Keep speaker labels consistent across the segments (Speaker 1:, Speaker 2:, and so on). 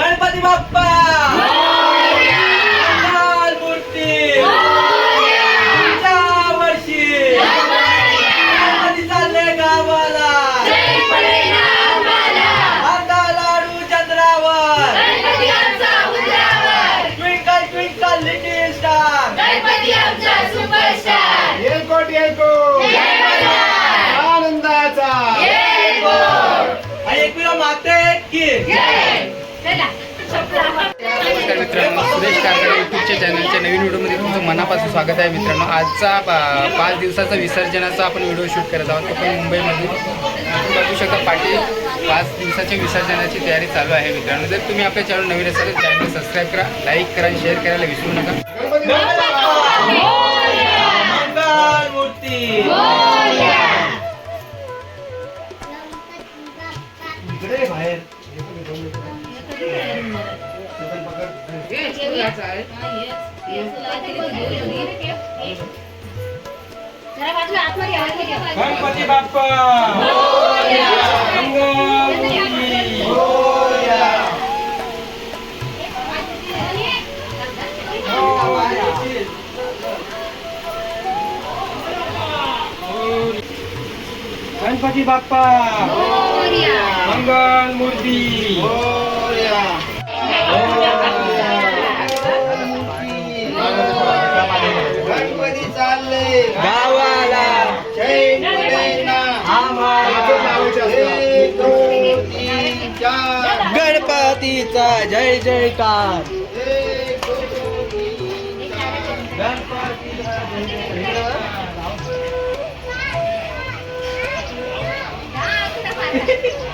Speaker 1: गणपती बाप्पा
Speaker 2: नमस्कार मित्रांनो. सुरेश कारकडे यूट्यूबच्या चॅनलच्या नवीन व्हिडिओमध्ये तुमचं मनापासून स्वागत आहे मित्रांनो. आजचा पा- पाच दिवसाचा विसर्जनाचा आपण व्हिडिओ शूट करत आहोत. तो पण मुंबईमधून तुम्ही बघू शकता पाठी पाच दिवसाच्या विसर्जनाची तयारी चालू आहे मित्रांनो. जर तुम्ही आपल्या चॅनल नवीन असाल तर चॅनल सबस्क्राईब करा लाईक करा शेअर करायला विसरू नका.
Speaker 3: बाहेर.
Speaker 1: गणपती बाप्पा! मंगल! मूर्ती गणपती बाप्पा! मंगल मूर्ती! गावाला. गणपतीचा जय जयकार. गणपतीचा जय जयकार.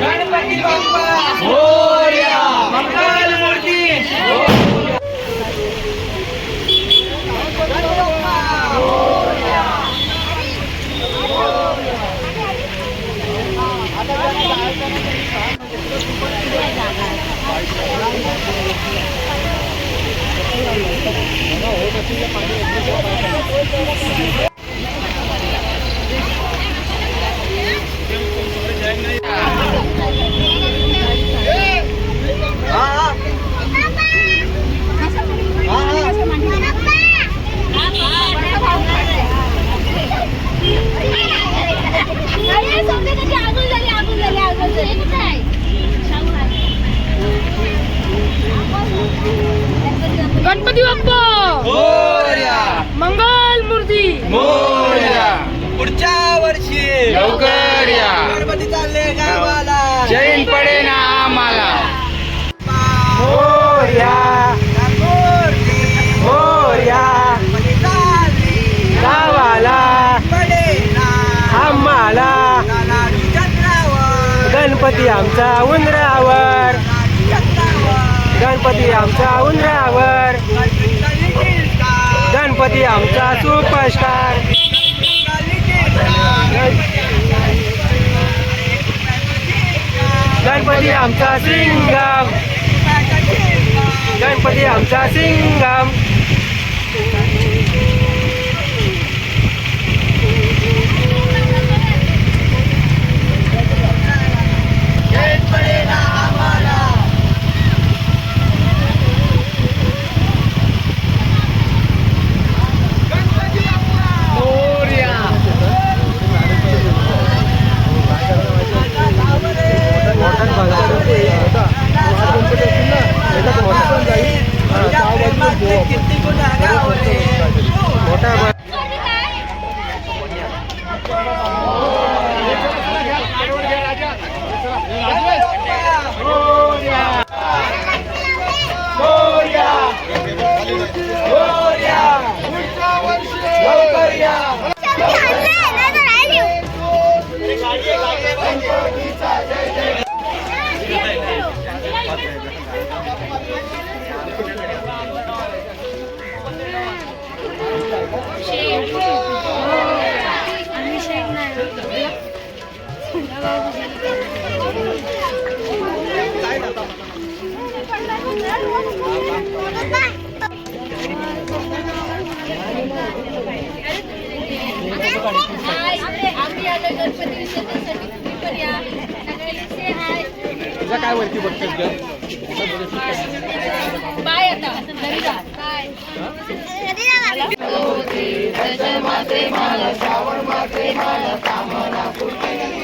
Speaker 1: गणपती चालले गणपती
Speaker 4: गणपती
Speaker 1: आमचा उंदरावर गणपती आमचा उंदरावर गणपती आमचा सुपरस्टार गणपती आमचा सिंगम. गणपती आमचा सिंगम. गणपती विसर्जनसाठी तुम्ही पण या.
Speaker 2: काय वरती बघतेस
Speaker 1: ग? हो, श्रावण माते मला कामना कुठे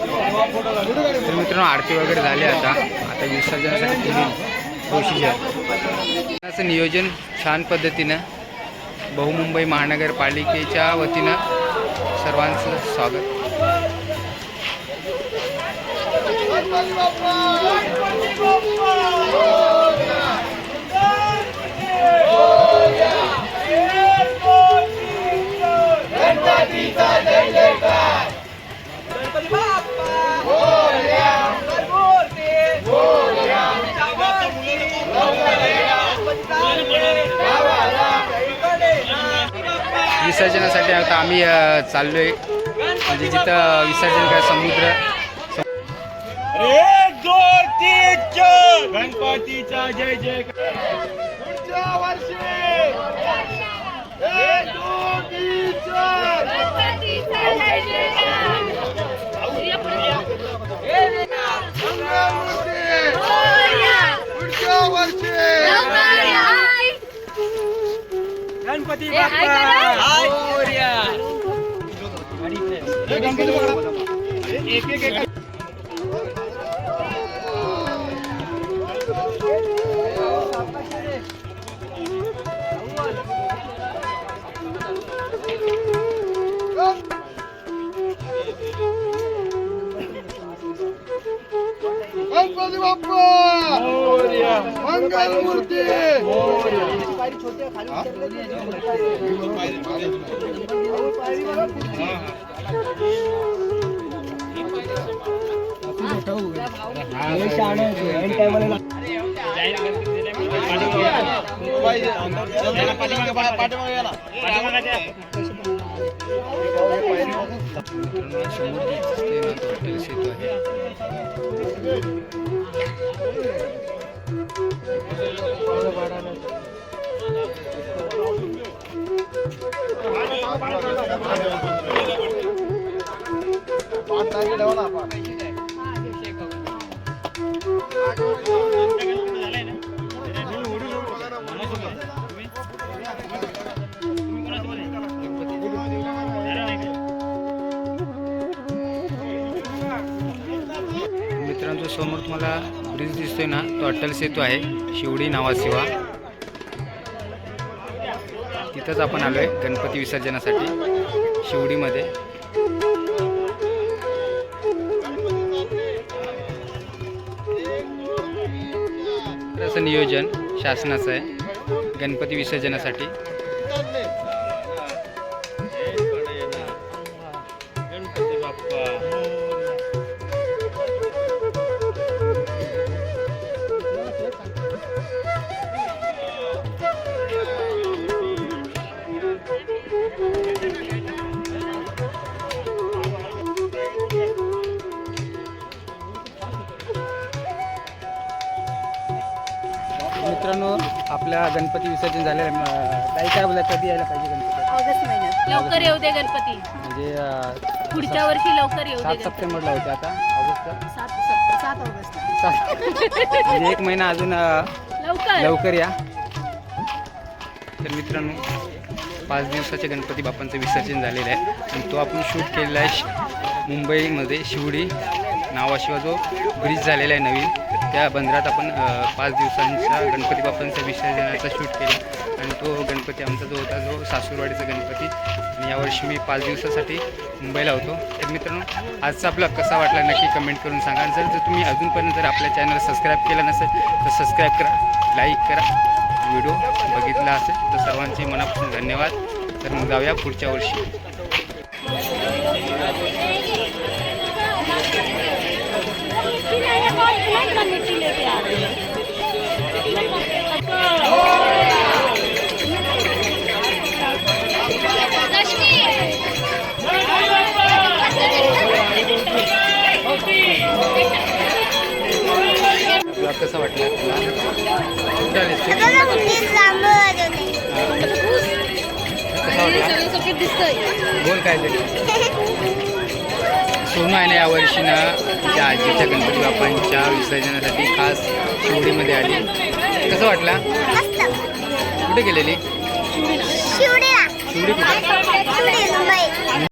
Speaker 2: तर मित्रांनो आरती वगैरे झाली आता. आता विसर्जनासाठी पुढील प्रोसिजर असं नियोजन छान पद्धतीनं बहुमुंबई महानगरपालिकेच्या वतीनं सर्वांचं स्वागत. विसर्जनासाठी आता आम्ही चाललो चाललोय. म्हणजे जिथं विसर्जन करा समुद्र
Speaker 4: एक दोन तीन चार गणपतीचा जय जय
Speaker 3: पुढच्या वर्षी एक दोन तीन चार मंगळमूर्ती पुढच्या वर्षी
Speaker 4: गणपती
Speaker 1: ए, हाय करा.
Speaker 3: गणपती बाप्पा मंगलमूर्ती
Speaker 2: समोर दिसते ना तो हॉटेल सेतू आहे समोर तुम्हाला ब्रिज दिसतोय ना तो अटल सेतू आहे शिवडी नावाशिवा तिथंच आपण आलोय गणपती विसर्जनासाठी शिवडीमध्ये. असं नियोजन शासनाचं आहे गणपती विसर्जनासाठी. मित्रांनो आपल्या गणपती विसर्जन झालेलं ताई काय बोला कधी यायला पाहिजे गणपती?
Speaker 1: ऑगस्ट महिन्यात लवकर येऊ दे गणपती.
Speaker 2: म्हणजे अं,
Speaker 1: पुढच्या वर्षी लवकर येऊ दे
Speaker 2: सात
Speaker 1: गणपती.
Speaker 2: सप्टेंबरला होते आता ऑगस्ट
Speaker 1: सात सप- सात ऑगस्ट
Speaker 2: म्हणजे एक महिना अजून अं,
Speaker 1: लवकर.
Speaker 2: लवकर या. तर मित्रांनो पाच दिवसाच्या गणपती बाप्पांचं विसर्जन झालेलं आहे. आणि तो आपण शूट केलेला आहे शि- मुंबईमध्ये शिवडी. नावाशिवाय जो ब्रिज झालेला आहे नवीन. तर त्या बंदरात आपण पाच दिवसांचा गणपती बाप्पांचा विसर्जनाचा शूट केला. आणि तो गणपती आमचा जो होता जो सासूरवाडीचा गणपती. आणि यावर्षी मी पाच दिवसासाठी मुंबईला होतो. तर मित्रांनो आजचा आपला कसा वाटला नक्की कमेंट करून सांगा. आणि जर जर तुम्ही अजूनपर्यंत जर आपल्या चॅनल सबस्क्राईब केलं नसेल तर सबस्क्राईब करा लाईक करा. व्हिडिओ बघितला असेल तर सर्वांचे मनापासून धन्यवाद. तर मग जाऊया पुढच्या वर्षी. कसं वाटलं? तुला बोल काय तरी. सोनू आहे ना या वर्षी ना? तिच्या आजीच्या गणपती बाप्पांच्या विसर्जनासाठी खास शिवडीमध्ये आली. कसं वाटला? कुठे गेलेली? शिवडी कुठे?